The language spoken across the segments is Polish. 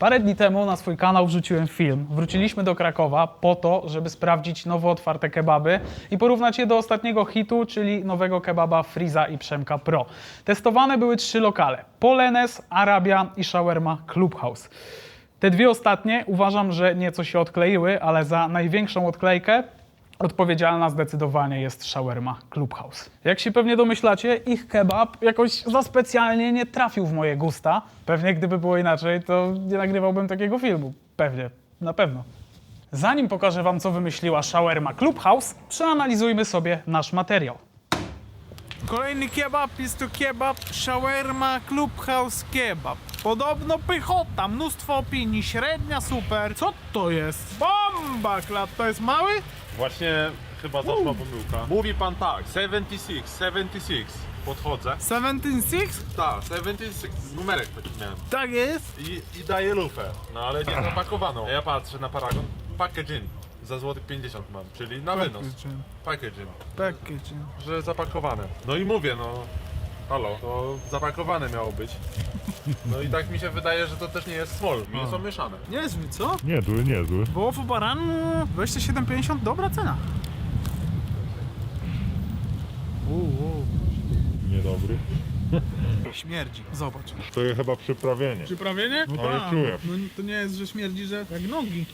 Parę dni temu na swój kanał wrzuciłem film. Wróciliśmy do Krakowa po to, żeby sprawdzić nowo otwarte kebaby i porównać je do ostatniego hitu, czyli nowego kebaba Friza i Przemka Pro. Testowane były trzy lokale: Polenes, Arabia i Shawarma Clubhouse. Te dwie ostatnie uważam, że nieco się odkleiły, ale za największą odklejkę odpowiedzialna zdecydowanie jest Shawarma Clubhouse. Jak się pewnie domyślacie, ich kebab jakoś za specjalnie nie trafił w moje gusta. Pewnie gdyby było inaczej, to nie nagrywałbym takiego filmu. Pewnie, na pewno. Zanim pokażę wam, co wymyśliła Shawarma Clubhouse, przeanalizujmy sobie nasz materiał. Kolejny kebab jest to kebab Shawarma Clubhouse Kebab. Podobno pychota, mnóstwo opinii, średnia super. Co to jest? Bomba klat, to jest mały? Właśnie chyba zaszła pomyłka. Mówi pan tak, 76, 76. Podchodzę. 176? Tak, 76. Numerek taki miałem. Tak jest. I, i daję lufę. No ale nie zapakowaną. Ja patrzę na paragon. Packaging. Za złotych 50 mam, czyli na wynos. Packaging. Packaging. Że zapakowane. No i mówię, no. Halo, to zapakowane miało być. No i tak mi się wydaje, że to też nie jest small. Mięso mieszane. Niezły, co? Niezły, niezły. Wołowo baranu 27,50, dobra cena. Niedobry. Śmierdzi, zobacz. To jest chyba przyprawienie. Przyprawienie? No Ale tak. czuję. No to nie jest, że śmierdzi, że jak nogi.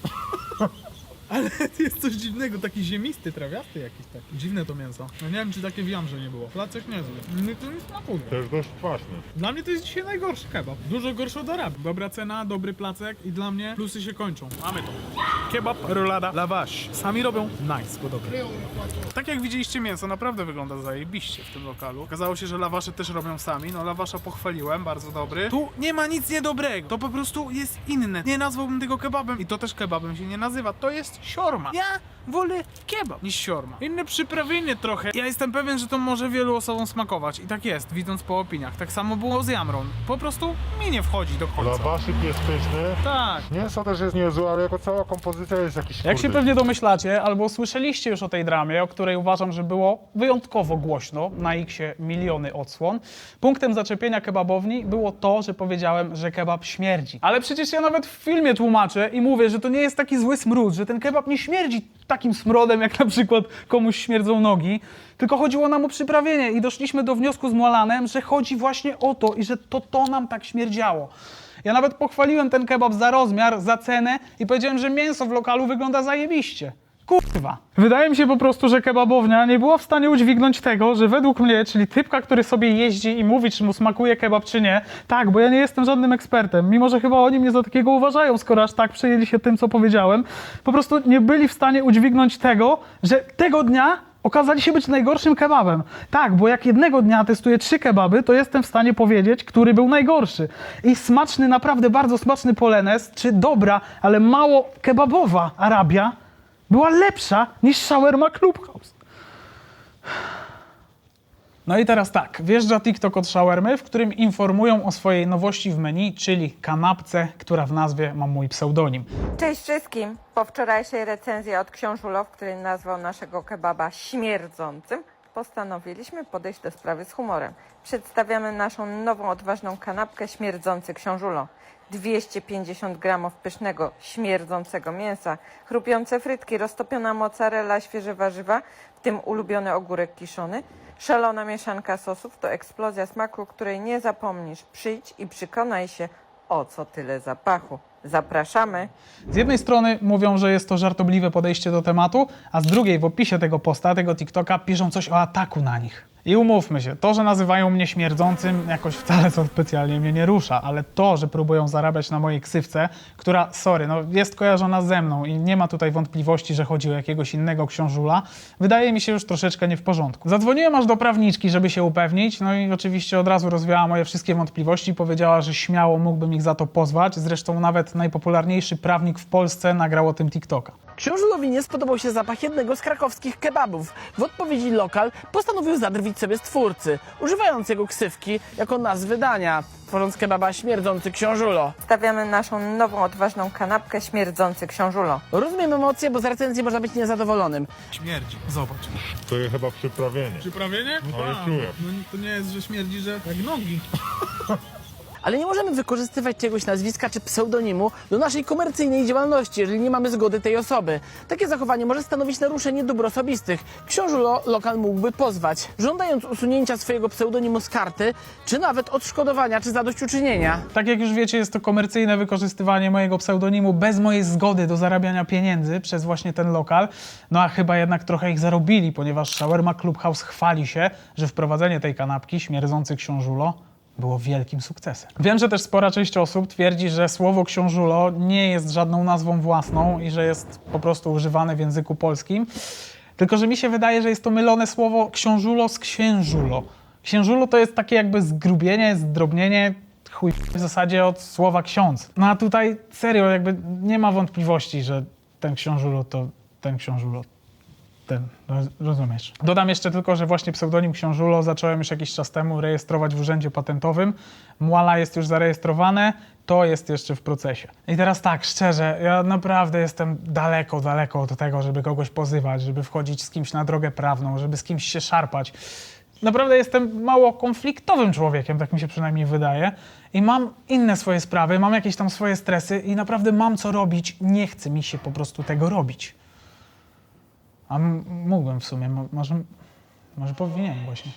Ale jest coś dziwnego, taki ziemisty, trawiasty jakiś taki. Dziwne to mięso. No nie wiem, czy takie w Jamrze nie było. Placek niezły. Mnie to nie smakuje. Też dość kwaśny. Dla mnie to jest dzisiaj najgorszy kebab. Dużo gorszy od Arabii. Dobra cena, dobry placek i dla mnie plusy się kończą. Mamy to. Kebab, rolada, lawash. Sami robią nice, podobnie. Tak jak widzieliście mięso, naprawdę wygląda zajebiście w tym lokalu. Okazało się, że lawasze też robią sami. No lawasza pochwaliłem, bardzo dobry. Tu nie ma nic niedobrego. To po prostu jest inne. Nie nazwałbym tego kebabem i to też kebabem się nie nazywa. To jest siorma. Ja wolę kebab niż siorma. Inne przyprawienie trochę. Ja jestem pewien, że to może wielu osobom smakować. I tak jest, widząc po opiniach. Tak samo było z jamrą. Po prostu mi nie wchodzi do końca. Lawaszyk jest pyszny. Tak. Mięso też jest niezłe, ale jako cała kompozycja jest jakiś Jak się kurde, pewnie domyślacie, albo słyszeliście już o tej dramie, o której uważam, że było wyjątkowo głośno, na X-ie miliony odsłon, punktem zaczepienia kebabowni było to, że powiedziałem, że kebab śmierdzi. Ale przecież ja nawet w filmie tłumaczę i mówię, że to nie jest taki zły smród, że ten kebab nie śmierdzi takim smrodem, jak na przykład komuś śmierdzą nogi, tylko chodziło nam o przyprawienie i doszliśmy do wniosku z Molanem, że chodzi właśnie o to i że to to nam tak śmierdziało. Ja nawet pochwaliłem ten kebab za rozmiar, za cenę i powiedziałem, że mięso w lokalu wygląda zajebiście. Kurwa. Wydaje mi się po prostu, że kebabownia nie była w stanie udźwignąć tego, że według mnie, czyli typka, który sobie jeździ i mówi, czy mu smakuje kebab, czy nie, tak, bo ja nie jestem żadnym ekspertem, mimo że chyba oni mnie za takiego uważają, skoro aż tak przejęli się tym, co powiedziałem, po prostu nie byli w stanie udźwignąć tego, że tego dnia okazali się być najgorszym kebabem. Tak, bo jak jednego dnia testuję trzy kebaby, to jestem w stanie powiedzieć, który był najgorszy. I smaczny, naprawdę bardzo smaczny polenes, czy dobra, ale mało kebabowa Arabia, była lepsza niż shawarma Clubhouse. No i teraz tak, wjeżdża TikTok od shawarmy, w którym informują o swojej nowości w menu, czyli kanapce, która w nazwie ma mój pseudonim. Cześć wszystkim! Po wczorajszej recenzji od książulo, w której nazwał naszego kebaba śmierdzącym, postanowiliśmy podejść do sprawy z humorem. Przedstawiamy naszą nową, odważną kanapkę śmierdzący książulo. 250 gramów pysznego, śmierdzącego mięsa, chrupiące frytki, roztopiona mozzarella, świeże warzywa, w tym ulubiony ogórek kiszony, szalona mieszanka sosów to eksplozja smaku, której nie zapomnisz. Przyjdź i przekonaj się, o co tyle zapachu. Zapraszamy! Z jednej strony mówią, że jest to żartobliwe podejście do tematu, a z drugiej w opisie tego posta, tego TikToka piszą coś o ataku na nich. I umówmy się, to, że nazywają mnie śmierdzącym, jakoś wcale co specjalnie mnie nie rusza, ale to, że próbują zarabiać na mojej ksywce, która, sorry, no jest kojarzona ze mną i nie ma tutaj wątpliwości, że chodzi o jakiegoś innego książula, wydaje mi się już troszeczkę nie w porządku. Zadzwoniłem aż do prawniczki, żeby się upewnić, no i oczywiście od razu rozwiała moje wszystkie wątpliwości, powiedziała, że śmiało mógłbym ich za to pozwać, zresztą nawet najpopularniejszy prawnik w Polsce nagrał o tym TikToka. Książulowi nie spodobał się zapach jednego z krakowskich kebabów. W odpowiedzi lokal postanowił zadrwić sobie z twórcy, używając jego ksywki jako nazwy dania, tworząc kebaba śmierdzący książulo. Stawiamy naszą nową, odważną kanapkę śmierdzący książulo. Rozumiem emocje, bo z recenzji można być niezadowolonym. Śmierdzi, zobacz. To jest chyba przyprawienie. Przyprawienie? No Ale tak. czuję. No to nie jest, że śmierdzi, że jak nogi. ale nie możemy wykorzystywać czegoś nazwiska czy pseudonimu do naszej komercyjnej działalności, jeżeli nie mamy zgody tej osoby. Takie zachowanie może stanowić naruszenie dóbr osobistych. Książu Lo- Lokal mógłby pozwać, żądając usunięcia swojego pseudonimu z karty, czy nawet odszkodowania czy zadośćuczynienia. Tak jak już wiecie, jest to komercyjne wykorzystywanie mojego pseudonimu bez mojej zgody do zarabiania pieniędzy przez właśnie ten lokal. No a chyba jednak trochę ich zarobili, ponieważ Shawarma Clubhouse chwali się, że wprowadzenie tej kanapki, śmierdzący książulo, było wielkim sukcesem. Wiem, że też spora część osób twierdzi, że słowo książulo nie jest żadną nazwą własną i że jest po prostu używane w języku polskim. Tylko, że mi się wydaje, że jest to mylone słowo książulo z księżulo. Księżulo to jest takie jakby zgrubienie, zdrobnienie, chuj w zasadzie od słowa ksiądz. No a tutaj serio jakby nie ma wątpliwości, że ten książulo to ten książulo. Ten, roz- rozumiesz. Dodam jeszcze tylko, że właśnie pseudonim Książulo zacząłem już jakiś czas temu rejestrować w Urzędzie Patentowym. Muala jest już zarejestrowane, to jest jeszcze w procesie. I teraz tak, szczerze, ja naprawdę jestem daleko, daleko od tego, żeby kogoś pozywać, żeby wchodzić z kimś na drogę prawną, żeby z kimś się szarpać. Naprawdę jestem mało konfliktowym człowiekiem, tak mi się przynajmniej wydaje. I mam inne swoje sprawy, mam jakieś tam swoje stresy i naprawdę mam co robić. Nie chce mi się po prostu tego robić. A mógłbym w sumie, mo- może, może powinienem właśnie.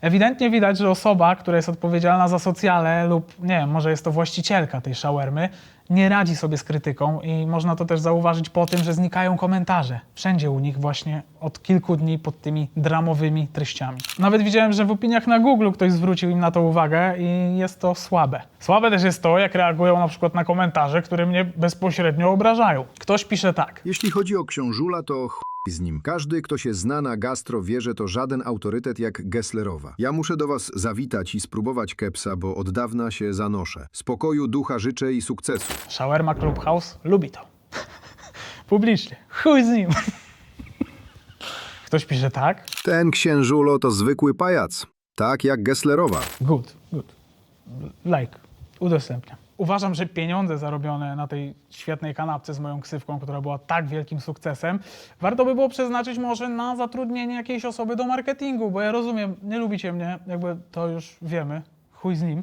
Ewidentnie widać, że osoba, która jest odpowiedzialna za socjale lub, nie wiem, może jest to właścicielka tej shawarmy, nie radzi sobie z krytyką i można to też zauważyć po tym, że znikają komentarze. Wszędzie u nich właśnie od kilku dni pod tymi dramowymi treściami. Nawet widziałem, że w opiniach na Google ktoś zwrócił im na to uwagę i jest to słabe. Słabe też jest to, jak reagują na przykład na komentarze, które mnie bezpośrednio obrażają. Ktoś pisze tak. Jeśli chodzi o książula, to ch... z nim. Każdy, kto się zna na gastro, wie, że to żaden autorytet jak Gesslerowa. Ja muszę do was zawitać i spróbować kepsa, bo od dawna się zanoszę. Spokoju, ducha życzę i sukcesu. Shawarma Clubhouse lubi to. Publicznie. Chuj z nim. Ktoś pisze tak. Ten księżulo to zwykły pajac. Tak jak Gesslerowa. Good, good. Like. Udostępniam. Uważam, że pieniądze zarobione na tej świetnej kanapce z moją ksywką, która była tak wielkim sukcesem, warto by było przeznaczyć może na zatrudnienie jakiejś osoby do marketingu, bo ja rozumiem, nie lubicie mnie, jakby to już wiemy, chuj z nim,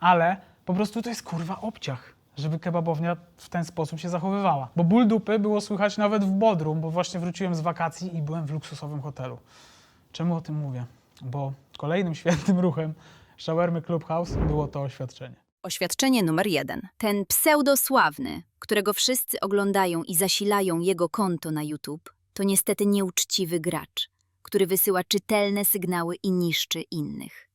ale po prostu to jest kurwa obciach, żeby kebabownia w ten sposób się zachowywała. Bo ból dupy było słychać nawet w Bodrum, bo właśnie wróciłem z wakacji i byłem w luksusowym hotelu. Czemu o tym mówię? Bo kolejnym świetnym ruchem Shawarmy Clubhouse było to oświadczenie. Oświadczenie numer jeden. Ten pseudosławny, którego wszyscy oglądają i zasilają jego konto na YouTube, to niestety nieuczciwy gracz, który wysyła czytelne sygnały i niszczy innych.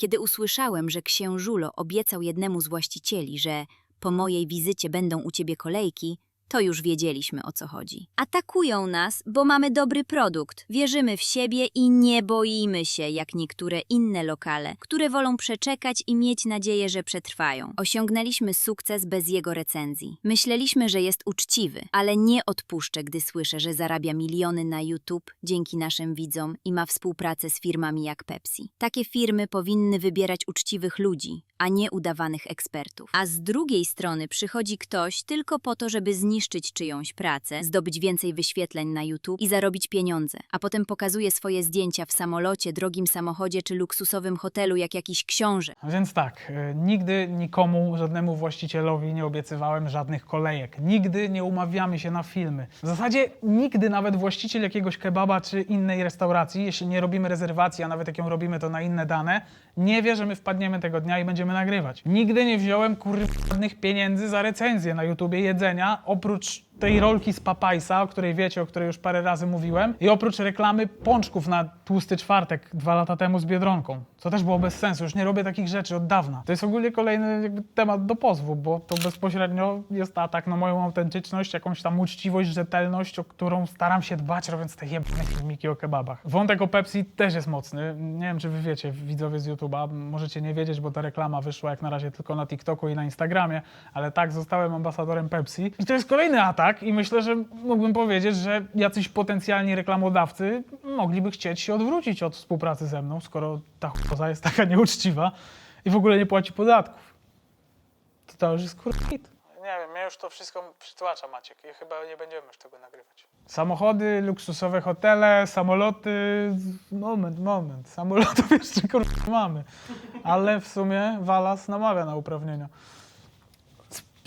Kiedy usłyszałem, że księżulo obiecał jednemu z właścicieli, że po mojej wizycie będą u ciebie kolejki, to już wiedzieliśmy o co chodzi. Atakują nas, bo mamy dobry produkt, wierzymy w siebie i nie boimy się, jak niektóre inne lokale, które wolą przeczekać i mieć nadzieję, że przetrwają. Osiągnęliśmy sukces bez jego recenzji. Myśleliśmy, że jest uczciwy, ale nie odpuszczę, gdy słyszę, że zarabia miliony na YouTube dzięki naszym widzom i ma współpracę z firmami jak Pepsi. Takie firmy powinny wybierać uczciwych ludzi, a nie udawanych ekspertów. A z drugiej strony przychodzi ktoś tylko po to, żeby zniszczyć czyjąś pracę, zdobyć więcej wyświetleń na YouTube i zarobić pieniądze, a potem pokazuje swoje zdjęcia w samolocie, drogim samochodzie czy luksusowym hotelu jak jakiś książę. Więc tak, y, nigdy nikomu, żadnemu właścicielowi nie obiecywałem żadnych kolejek. Nigdy nie umawiamy się na filmy. W zasadzie nigdy nawet właściciel jakiegoś kebaba czy innej restauracji, jeśli nie robimy rezerwacji, a nawet jak ją robimy, to na inne dane, nie wie, że my wpadniemy tego dnia i będziemy nagrywać. Nigdy nie wziąłem kurnych pieniędzy za recenzję na YouTubie jedzenia, oprócz tej rolki z Papajsa, o której wiecie, o której już parę razy mówiłem, i oprócz reklamy pączków na tłusty czwartek dwa lata temu z Biedronką, co też było bez sensu. Już nie robię takich rzeczy od dawna. To jest ogólnie kolejny jakby temat do pozwu, bo to bezpośrednio jest atak na moją autentyczność, jakąś tam uczciwość, rzetelność, o którą staram się dbać, robiąc te jebane filmiki o kebabach. Wątek o Pepsi też jest mocny. Nie wiem, czy wy wiecie, widzowie z YouTube'a, możecie nie wiedzieć, bo ta reklama wyszła jak na razie tylko na TikToku i na Instagramie, ale tak, zostałem ambasadorem Pepsi. I to jest kolejny atak i myślę, że mógłbym powiedzieć, że jacyś potencjalni reklamodawcy mogliby chcieć się odwrócić od współpracy ze mną, skoro ta chujoza jest taka nieuczciwa i w ogóle nie płaci podatków. To to już jest kurwa hit. Nie wiem, mnie już to wszystko przytłacza Maciek i chyba nie będziemy już tego nagrywać. Samochody, luksusowe hotele, samoloty. Moment, moment. Samolotów jeszcze kurwa mamy. Ale w sumie Walas namawia na uprawnienia.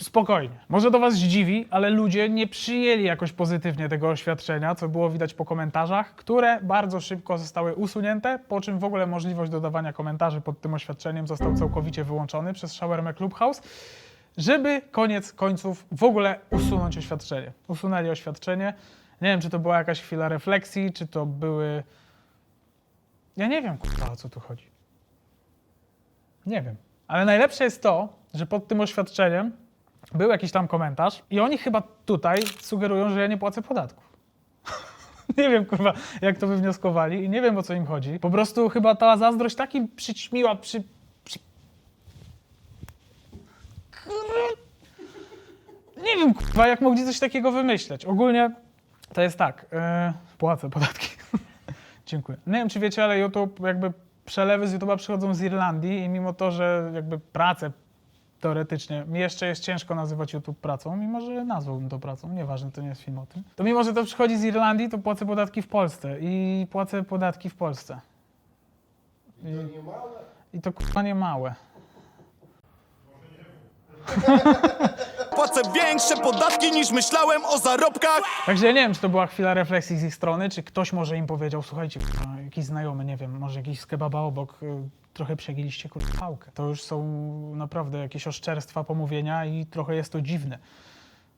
Sp- Spokojnie. Może do Was zdziwi, ale ludzie nie przyjęli jakoś pozytywnie tego oświadczenia, co było widać po komentarzach, które bardzo szybko zostały usunięte, po czym w ogóle możliwość dodawania komentarzy pod tym oświadczeniem został całkowicie wyłączony przez Shawarma Clubhouse, żeby koniec końców w ogóle usunąć oświadczenie. Usunęli oświadczenie. Nie wiem, czy to była jakaś chwila refleksji, czy to były... Ja nie wiem, kurwa, o co tu chodzi. Nie wiem. Ale najlepsze jest to, że pod tym oświadczeniem był jakiś tam komentarz i oni chyba tutaj sugerują, że ja nie płacę podatków. nie wiem, kurwa, jak to wywnioskowali i nie wiem, o co im chodzi. Po prostu chyba ta zazdrość takim przyćmiła, przy... przy... Nie wiem, kurwa, jak mogli coś takiego wymyśleć. Ogólnie to jest tak, yy, płacę podatki. Dziękuję. Nie wiem, czy wiecie, ale YouTube, jakby przelewy z YouTube'a przychodzą z Irlandii i mimo to, że jakby pracę teoretycznie, mi jeszcze jest ciężko nazywać YouTube pracą, mimo że nazwałbym to pracą, nieważne, to nie jest film o tym. To mimo, że to przychodzi z Irlandii, to płacę podatki w Polsce i płacę podatki w Polsce. I, i to kurwa nie małe. Płacę większe podatki niż myślałem o zarobkach Także nie wiem, czy to była chwila refleksji z ich strony, czy ktoś może im powiedział, słuchajcie, jakiś znajomy, nie wiem, może jakiś z kebaba obok, y, trochę przegiliście kurwa. To już są naprawdę jakieś oszczerstwa, pomówienia i trochę jest to dziwne.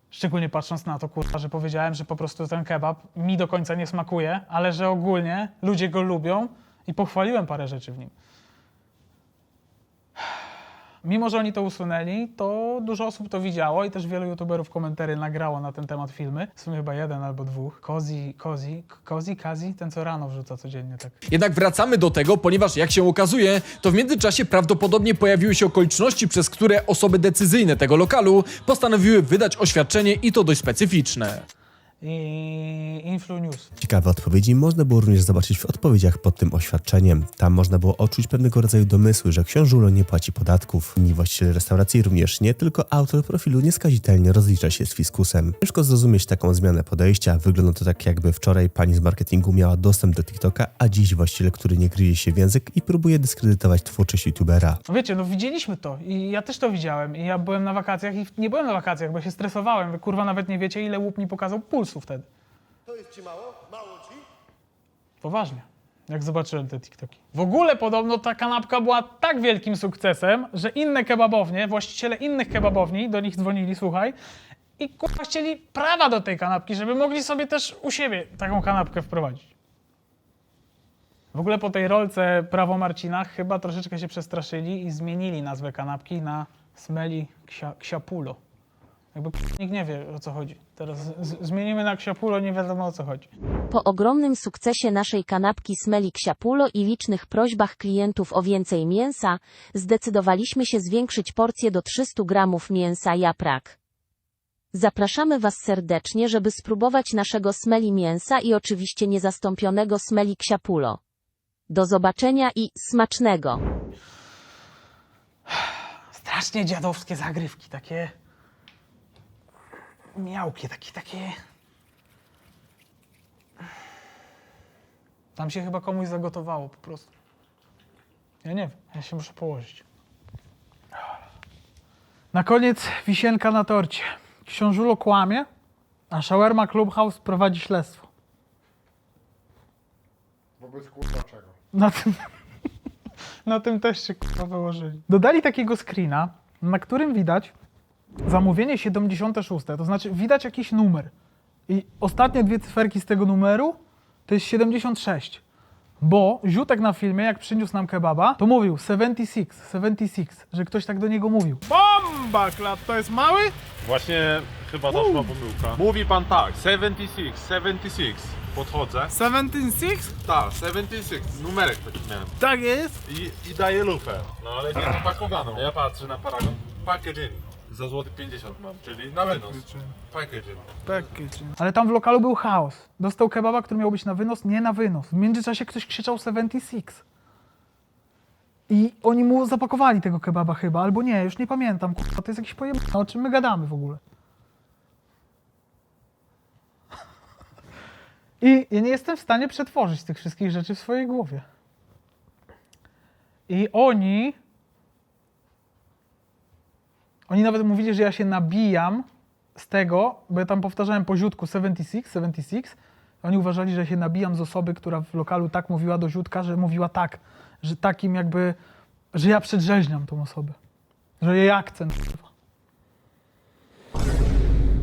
Szczególnie patrząc na to, kurwa, że powiedziałem, że po prostu ten kebab mi do końca nie smakuje, ale że ogólnie ludzie go lubią i pochwaliłem parę rzeczy w nim. Mimo, że oni to usunęli, to dużo osób to widziało i też wielu youtuberów komentarzy nagrało na ten temat filmy. W sumie chyba jeden albo dwóch. Kozi, Kozi, Kozi, Kazi, ten co rano wrzuca codziennie, tak. Jednak wracamy do tego, ponieważ jak się okazuje, to w międzyczasie prawdopodobnie pojawiły się okoliczności, przez które osoby decyzyjne tego lokalu postanowiły wydać oświadczenie i to dość specyficzne. I Influ News. Ciekawe odpowiedzi można było również zobaczyć w odpowiedziach pod tym oświadczeniem. Tam można było odczuć pewnego rodzaju domysły, że książulo nie płaci podatków. Inni właściciele restauracji również nie, tylko autor profilu nieskazitelnie rozlicza się z fiskusem. Ciężko zrozumieć taką zmianę podejścia. Wygląda to tak, jakby wczoraj pani z marketingu miała dostęp do TikToka, a dziś właściciel, który nie kryje się w język i próbuje dyskredytować twórczość youtubera. Wiecie, no widzieliśmy to i ja też to widziałem i ja byłem na wakacjach i nie byłem na wakacjach, bo się stresowałem. Wy kurwa nawet nie wiecie, ile łup mi pokazał pulsu wtedy. To jest ci mało? Mało ci? Poważnie. Jak zobaczyłem te TikToki. W ogóle podobno ta kanapka była tak wielkim sukcesem, że inne kebabownie, właściciele innych kebabowni do nich dzwonili, słuchaj, i kurwa chcieli prawa do tej kanapki, żeby mogli sobie też u siebie taką kanapkę wprowadzić. W ogóle po tej rolce Prawo Marcina chyba troszeczkę się przestraszyli i zmienili nazwę kanapki na Smeli Ksia, Ksiapulo. Jakby nikt nie wie o co chodzi. Teraz z, zmienimy na Ksiapulo, nie wiadomo o co chodzi. Po ogromnym sukcesie naszej kanapki Smeli Ksiapulo i licznych prośbach klientów o więcej mięsa, zdecydowaliśmy się zwiększyć porcję do 300 gramów mięsa japrak. Zapraszamy Was serdecznie, żeby spróbować naszego smeli mięsa i oczywiście niezastąpionego smeli Ksiapulo. Do zobaczenia i smacznego! Strasznie dziadowskie zagrywki, takie miałkie, takie, takie... Tam się chyba komuś zagotowało po prostu. Ja nie wiem, ja się muszę położyć. Na koniec wisienka na torcie. Książulo kłamie, a Shawarma Clubhouse prowadzi śledztwo. Wobec kurwa czego? Na tym, na tym też się kurwa wyłożyli. Dodali takiego screena, na którym widać zamówienie 76, to znaczy widać jakiś numer. I ostatnie dwie cyferki z tego numeru to jest 76. Bo Ziutek na filmie, jak przyniósł nam kebaba, to mówił 76, 76, że ktoś tak do niego mówił. Bomba, klat, to jest mały? Właśnie chyba doszła pomyłka. Mówi pan tak, 76, 76. Podchodzę. 176? Tak, 76. Numerek taki miałem. Tak jest. I, i daję lupę. No ale nie zapakowaną. Ja patrzę na paragon. Packaging. Za złoty 50 mam, czyli na wynos. Packaging. Packaging. Ale tam w lokalu był chaos. Dostał kebaba, który miał być na wynos, nie na wynos. W międzyczasie ktoś krzyczał 76. I oni mu zapakowali tego kebaba chyba, albo nie, już nie pamiętam. Kurwa, to jest jakiś pojemny, no, o czym my gadamy w ogóle. I ja nie jestem w stanie przetworzyć tych wszystkich rzeczy w swojej głowie. I oni oni nawet mówili, że ja się nabijam z tego, bo ja tam powtarzałem po ziutku 76, 76. Oni uważali, że się nabijam z osoby, która w lokalu tak mówiła do ziutka, że mówiła tak, że takim jakby, że ja przedrzeźniam tą osobę. Że jej akcent.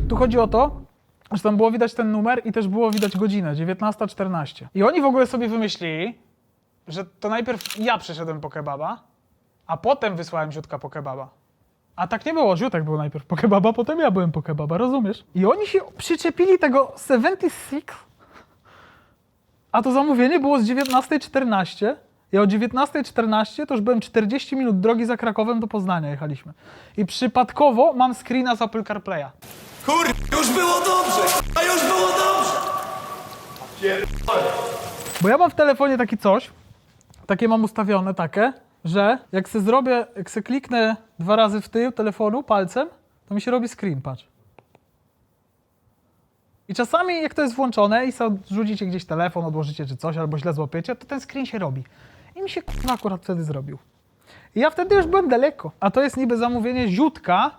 Tu chodzi o to, że tam było widać ten numer i też było widać godzinę, 19.14. I oni w ogóle sobie wymyślili, że to najpierw ja przyszedłem po kebaba, a potem wysłałem ziutka po kebaba. A tak nie było, ziutek był najpierw po kebaba, potem ja byłem po kebaba, rozumiesz? I oni się przyczepili tego 76, a to zamówienie było z 19.14. Ja o 19.14 to już byłem 40 minut drogi za Krakowem do Poznania jechaliśmy. I przypadkowo mam screena z Apple CarPlaya. Kur... już było dobrze, a już było dobrze! Bo ja mam w telefonie takie coś, takie mam ustawione takie, że jak se zrobię, jak se kliknę dwa razy w tył telefonu palcem, to mi się robi screen, patrz. I czasami jak to jest włączone i sobie rzucicie gdzieś telefon, odłożycie czy coś, albo źle złapiecie, to ten screen się robi. I mi się kurwa akurat wtedy zrobił. I ja wtedy już byłem daleko. A to jest niby zamówienie ziutka,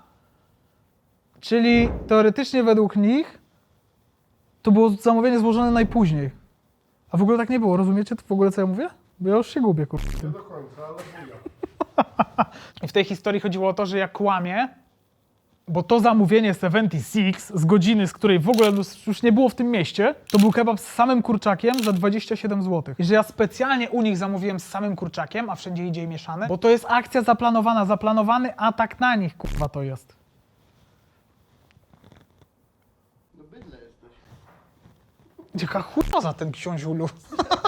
czyli teoretycznie według nich to było zamówienie złożone najpóźniej. A w ogóle tak nie było, rozumiecie w ogóle co ja mówię? Bo ja już się gubię, kurde. Nie do końca, ale I w tej historii chodziło o to, że ja kłamię, bo to zamówienie 76 z godziny, z której w ogóle już nie było w tym mieście, to był kebab z samym kurczakiem za 27 zł. I że ja specjalnie u nich zamówiłem z samym kurczakiem, a wszędzie idzie i mieszane, bo to jest akcja zaplanowana, zaplanowany atak na nich, kurwa to jest. Jaka chuja za ten książulu.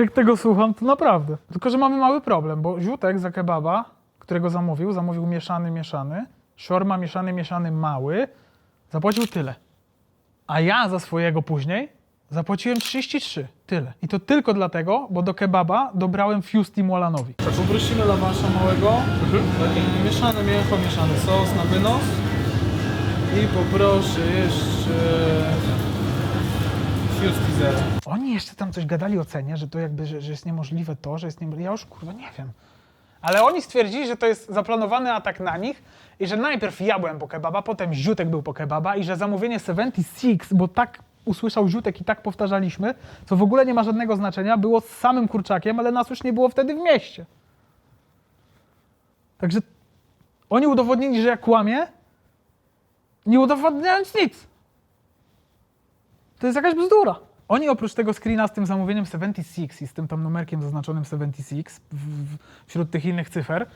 Jak tego słucham, to naprawdę. Tylko, że mamy mały problem, bo ziutek za kebaba, którego zamówił, zamówił mieszany, mieszany, szorma mieszany, mieszany mały, zapłacił tyle. A ja za swojego później zapłaciłem 33. Tyle. I to tylko dlatego, bo do kebaba dobrałem Fuse Molanowi. Poprosimy lawasza małego, takie mieszane mięcho, mieszany sos na wynos. I poproszę jeszcze Oni jeszcze tam coś gadali o cenie, że to jakby, że, że jest niemożliwe to, że jest niemożliwe. Ja już kurwa nie wiem. Ale oni stwierdzili, że to jest zaplanowany atak na nich i że najpierw ja byłem po kebaba, potem Ziutek był po kebaba i że zamówienie 76, bo tak usłyszał Ziutek i tak powtarzaliśmy, co w ogóle nie ma żadnego znaczenia, było z samym kurczakiem, ale nas już nie było wtedy w mieście. Także oni udowodnili, że ja kłamię, nie udowodniając nic. To jest jakaś bzdura. Oni oprócz tego screena z tym zamówieniem 76 i z tym tam numerkiem zaznaczonym 76 w, w, wśród tych innych cyfer,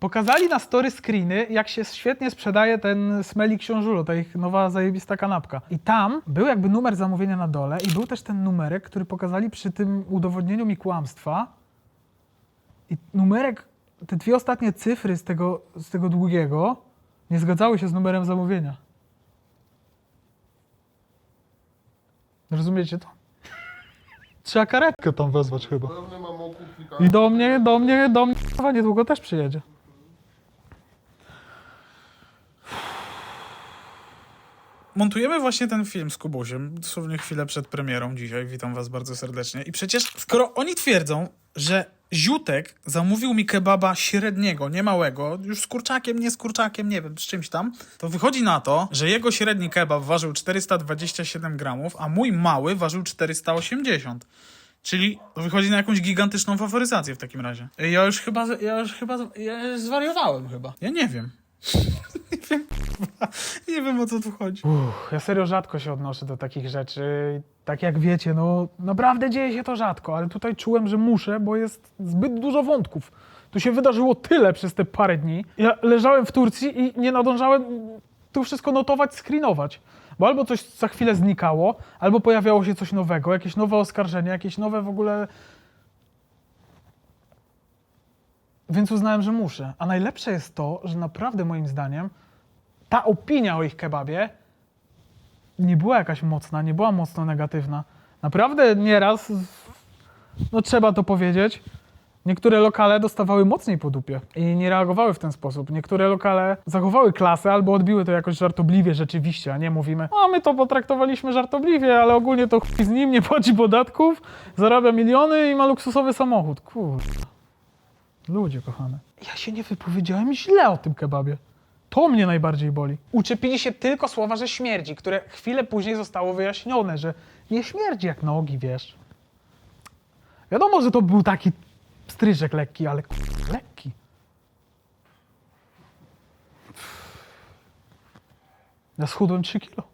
pokazali na story screeny, jak się świetnie sprzedaje ten smelik książulo, ta ich nowa zajebista kanapka. I tam był jakby numer zamówienia na dole i był też ten numerek, który pokazali przy tym udowodnieniu mi kłamstwa. I numerek, te dwie ostatnie cyfry z tego, z tego długiego nie zgadzały się z numerem zamówienia. Rozumiecie to? Trzeba karetkę tam wezwać chyba. I do mnie, do mnie, do mnie chyba niedługo też przyjedzie. Montujemy właśnie ten film z Kubusiem, dosłownie chwilę przed premierą dzisiaj. Witam was bardzo serdecznie. I przecież, skoro oni twierdzą, że Ziutek zamówił mi kebaba średniego, nie małego, już z kurczakiem, nie z kurczakiem, nie wiem, z czymś tam, to wychodzi na to, że jego średni kebab ważył 427 gramów, a mój mały ważył 480. Czyli wychodzi na jakąś gigantyczną faworyzację w takim razie. Ja już chyba, ja już chyba, ja już zwariowałem chyba. Ja nie wiem. wiem, nie wiem o co tu chodzi. Uff, ja serio rzadko się odnoszę do takich rzeczy. Tak jak wiecie, no naprawdę dzieje się to rzadko, ale tutaj czułem, że muszę, bo jest zbyt dużo wątków. Tu się wydarzyło tyle przez te parę dni. Ja leżałem w Turcji i nie nadążałem tu wszystko notować, screenować. Bo albo coś za chwilę znikało, albo pojawiało się coś nowego, jakieś nowe oskarżenie, jakieś nowe w ogóle Więc uznałem, że muszę. A najlepsze jest to, że naprawdę moim zdaniem ta opinia o ich kebabie nie była jakaś mocna, nie była mocno negatywna. Naprawdę nieraz, no trzeba to powiedzieć, Niektóre lokale dostawały mocniej po dupie i nie reagowały w ten sposób. Niektóre lokale zachowały klasę albo odbiły to jakoś żartobliwie rzeczywiście, a nie mówimy, a my to potraktowaliśmy żartobliwie, ale ogólnie to chuj z nim nie płaci podatków, zarabia miliony i ma luksusowy samochód. Kurde. Ludzie kochane. Ja się nie wypowiedziałem źle o tym kebabie. To mnie najbardziej boli. Uczepili się tylko słowa, że śmierdzi, które chwilę później zostało wyjaśnione, że nie śmierdzi jak nogi, wiesz. Wiadomo, że to był taki stryżek lekki, ale lekki. Ja schudłem 3 kilo.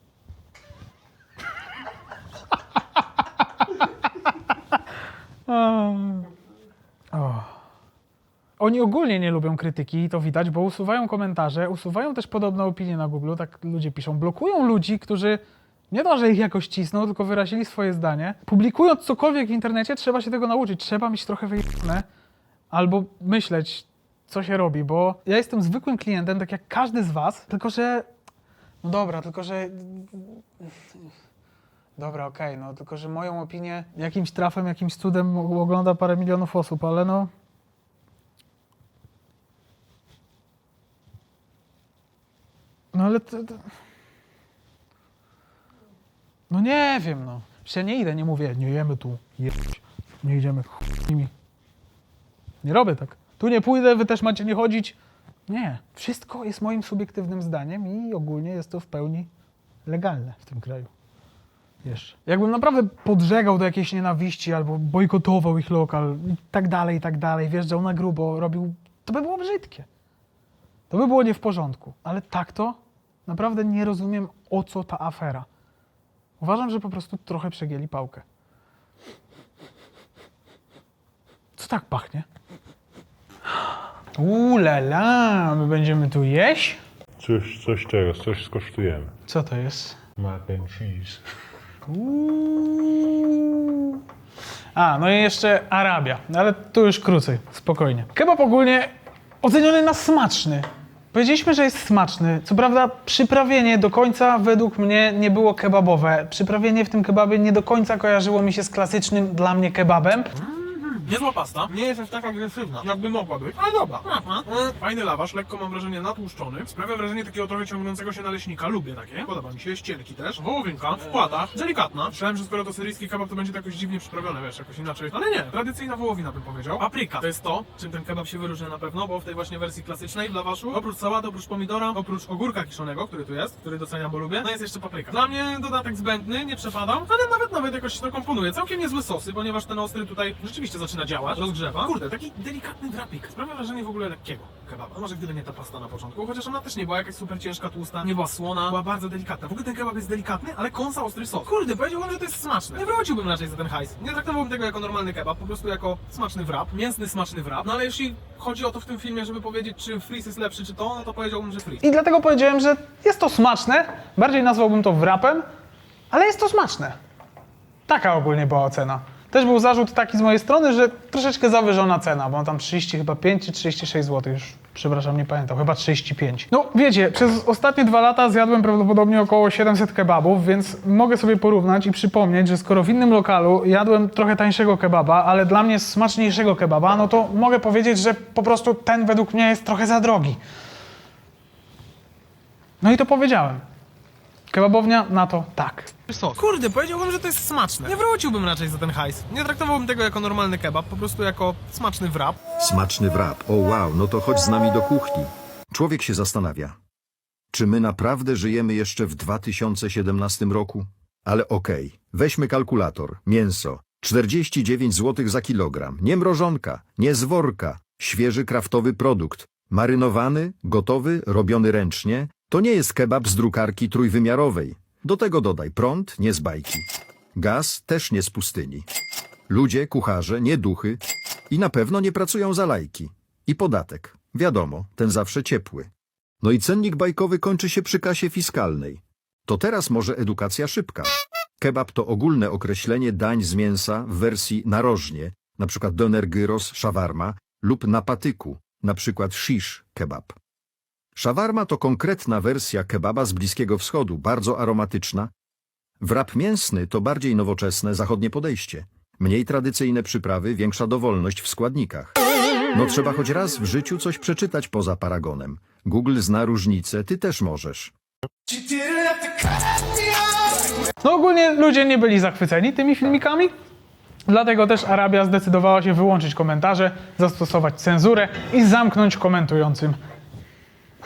Oni ogólnie nie lubią krytyki i to widać, bo usuwają komentarze, usuwają też podobne opinie na Google, tak ludzie piszą. Blokują ludzi, którzy nie to, że ich jakoś cisną, tylko wyrazili swoje zdanie. Publikując cokolwiek w internecie, trzeba się tego nauczyć. Trzeba mieć trochę wyjebane albo myśleć, co się robi, bo ja jestem zwykłym klientem, tak jak każdy z was, tylko że... No dobra, tylko że... Dobra, okej, no tylko że moją opinię jakimś trafem, jakimś cudem ogląda parę milionów osób, ale no... No ale to, to... No nie wiem, no. Ja nie idę, nie mówię, nie jemy tu, jeść, nie idziemy, nimi. Nie robię tak. Tu nie pójdę, wy też macie nie chodzić. Nie. Wszystko jest moim subiektywnym zdaniem i ogólnie jest to w pełni legalne w tym kraju. Jeszcze. Jakbym naprawdę podżegał do jakiejś nienawiści albo bojkotował ich lokal i tak dalej, i tak dalej, wjeżdżał na grubo, robił... To by było brzydkie. To by było nie w porządku. Ale tak to naprawdę nie rozumiem, o co ta afera. Uważam, że po prostu trochę przegięli pałkę. Co tak pachnie? Uuu, my będziemy tu jeść? Coś, coś teraz, coś skosztujemy. Co to jest? Mac and cheese. Uuu. A, no i jeszcze Arabia, ale tu już krócej, spokojnie. Kebab ogólnie oceniony na smaczny. Powiedzieliśmy, że jest smaczny. Co prawda przyprawienie do końca według mnie nie było kebabowe. Przyprawienie w tym kebabie nie do końca kojarzyło mi się z klasycznym dla mnie kebabem. Niezła pasta, nie jest aż tak agresywna, jakby mogła być, ale dobra. Mm, Fajny lawasz, lekko mam wrażenie natłuszczony. Sprawia wrażenie takiego trochę ciągnącego się naleśnika, lubię takie. Podoba mi się, ścierki też. Wołowinka, w płatach, delikatna. Myślałem, że skoro to syryjski kebab, to będzie to jakoś dziwnie przyprawione, wiesz, jakoś inaczej. Ale nie, tradycyjna wołowina bym powiedział. Papryka, to jest to, czym ten kebab się wyróżnia na pewno, bo w tej właśnie wersji klasycznej w lawaszu, oprócz sałaty, oprócz pomidora, oprócz ogórka kiszonego, który tu jest, który doceniam, bo lubię, no jest jeszcze papryka. Dla mnie dodatek zbędny, nie przepadam, ale nawet nawet jakoś to komponuje. Całkiem niezłe sosy, ponieważ ten ostry tutaj rzeczywiście zaczyna działać, rozgrzewa. Kurde, taki delikatny wrapik. Sprawia wrażenie w ogóle lekkiego kebaba. A może gdyby nie ta pasta na początku, chociaż ona też nie była jakaś super ciężka, tłusta, nie była słona, była bardzo delikatna. W ogóle ten kebab jest delikatny, ale kąsa ostry sos. Kurde, powiedziałbym, że to jest smaczne. Nie wróciłbym raczej za ten hajs. Nie traktowałbym tego jako normalny kebab, po prostu jako smaczny wrap, mięsny smaczny wrap. No ale jeśli chodzi o to w tym filmie, żeby powiedzieć, czy fris jest lepszy, czy to, no to powiedziałbym, że fris. I dlatego powiedziałem, że jest to smaczne. Bardziej nazwałbym to wrapem, ale jest to smaczne. Taka ogólnie była ocena. Też był zarzut taki z mojej strony, że troszeczkę zawyżona cena, bo tam 30 chyba 5 czy 36 zł już. Przepraszam, nie pamiętam, chyba 35. No wiecie, przez ostatnie dwa lata zjadłem prawdopodobnie około 700 kebabów, więc mogę sobie porównać i przypomnieć, że skoro w innym lokalu jadłem trochę tańszego kebaba, ale dla mnie smaczniejszego kebaba, no to mogę powiedzieć, że po prostu ten według mnie jest trochę za drogi. No i to powiedziałem. Kebabownia na to tak. Sos. Kurde, powiedziałbym, że to jest smaczne. Nie wróciłbym raczej za ten hajs. Nie traktowałbym tego jako normalny kebab, po prostu jako smaczny wrap. Smaczny wrap. O wow, no to chodź z nami do kuchni. Człowiek się zastanawia, czy my naprawdę żyjemy jeszcze w 2017 roku? Ale okej, weźmy kalkulator. Mięso. 49 zł za kilogram. Nie mrożonka, nie z worka. Świeży kraftowy produkt. Marynowany, gotowy, robiony ręcznie. To nie jest kebab z drukarki trójwymiarowej. Do tego dodaj prąd, nie z bajki. Gaz też nie z pustyni. Ludzie, kucharze, nie duchy i na pewno nie pracują za lajki. I podatek. Wiadomo, ten zawsze ciepły. No i cennik bajkowy kończy się przy kasie fiskalnej. To teraz może edukacja szybka. Kebab to ogólne określenie dań z mięsa w wersji narożnie, na przykład doner gyros, shawarma lub na patyku, przykład shish kebab. Shawarma to konkretna wersja kebaba z Bliskiego Wschodu, bardzo aromatyczna. Wrap mięsny to bardziej nowoczesne zachodnie podejście. Mniej tradycyjne przyprawy, większa dowolność w składnikach. No trzeba choć raz w życiu coś przeczytać poza paragonem. Google zna różnicę, ty też możesz. No ogólnie ludzie nie byli zachwyceni tymi filmikami, dlatego też Arabia zdecydowała się wyłączyć komentarze, zastosować cenzurę i zamknąć komentującym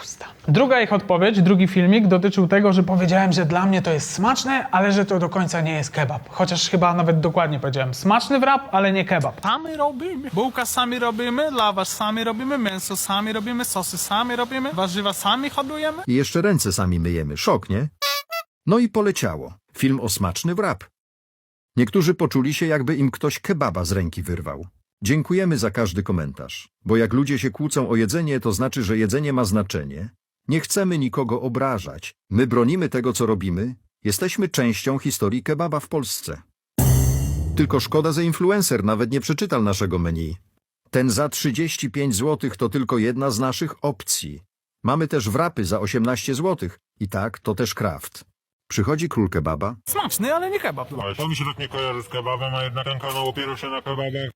usta. Druga ich odpowiedź, drugi filmik dotyczył tego, że powiedziałem, że dla mnie to jest smaczne, ale że to do końca nie jest kebab. Chociaż chyba nawet dokładnie powiedziałem, smaczny wrap, ale nie kebab. Sami robimy. Bułka sami robimy, lawasz sami robimy, mięso sami robimy, sosy sami robimy, warzywa sami hodujemy. I jeszcze ręce sami myjemy. Szok, nie? No i poleciało. Film o smaczny wrap. Niektórzy poczuli się, jakby im ktoś kebaba z ręki wyrwał. Dziękujemy za każdy komentarz, bo jak ludzie się kłócą o jedzenie, to znaczy, że jedzenie ma znaczenie. Nie chcemy nikogo obrażać. My bronimy tego, co robimy. Jesteśmy częścią historii kebaba w Polsce. Tylko szkoda, że influencer nawet nie przeczytał naszego menu. Ten za 35 zł to tylko jedna z naszych opcji. Mamy też wrapy za 18 zł. I tak, to też kraft. Przychodzi król kebaba. Smaczny, ale nie kebab. Ale to mi się tak nie kojarzy z kebabem, a jednak ten kanał opiera się na kebabach.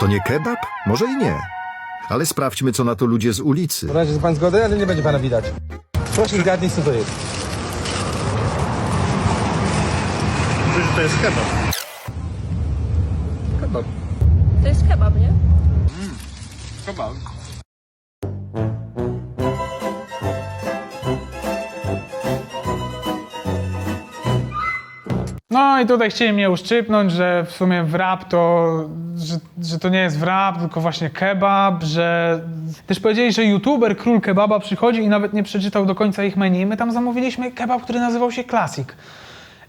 To nie kebab? Może i nie. Ale sprawdźmy, co na to ludzie z ulicy. W razie pan zgody, ale nie będzie pana widać. Proszę zgadnij, co to jest. To jest kebab. To jest kebab, nie? No i tutaj chcieli mnie uszczypnąć, że w sumie wrap to, że, że to nie jest wrap, tylko właśnie kebab, że też powiedzieli, że youtuber Król Kebaba przychodzi i nawet nie przeczytał do końca ich menu. My tam zamówiliśmy kebab, który nazywał się Classic.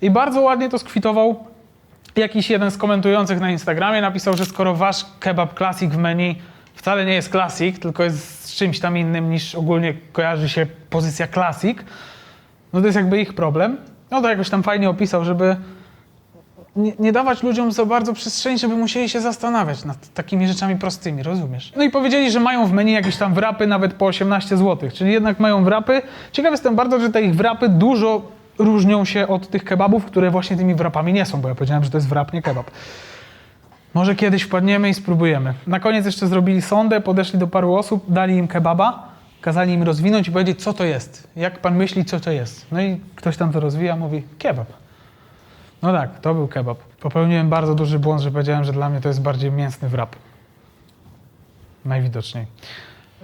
I bardzo ładnie to skwitował jakiś jeden z komentujących na Instagramie. Napisał, że skoro wasz kebab Classic w menu wcale nie jest Classic, tylko jest z czymś tam innym niż ogólnie kojarzy się pozycja Classic, no to jest jakby ich problem. No to jakoś tam fajnie opisał, żeby nie, nie dawać ludziom za bardzo przestrzeni, żeby musieli się zastanawiać nad takimi rzeczami prostymi, rozumiesz? No i powiedzieli, że mają w menu jakieś tam wrapy nawet po 18 zł, czyli jednak mają wrapy. Ciekaw jestem bardzo, że te ich wrapy dużo różnią się od tych kebabów, które właśnie tymi wrapami nie są, bo ja powiedziałem, że to jest wrap, nie kebab. Może kiedyś wpadniemy i spróbujemy. Na koniec jeszcze zrobili sondę, podeszli do paru osób, dali im kebaba, kazali im rozwinąć i powiedzieć, co to jest. Jak pan myśli, co to jest? No i ktoś tam to rozwija, mówi, kebab. No tak, to był kebab. Popełniłem bardzo duży błąd, że powiedziałem, że dla mnie to jest bardziej mięsny wrap. Najwidoczniej.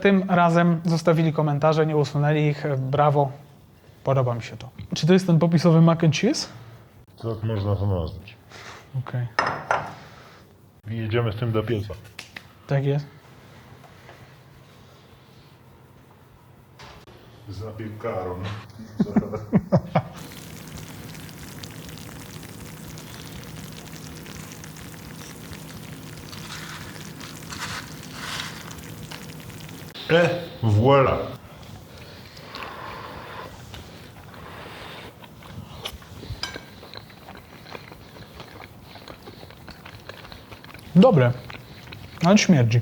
Tym razem zostawili komentarze, nie usunęli ich. Brawo. Podoba mi się to. Czy to jest ten popisowy mac and cheese? Tak można to nazwać. Okej. Jedziemy z tym do pieca. Tak jest. Piłkarą. E, voilà. Dobre. Ale śmierdzi.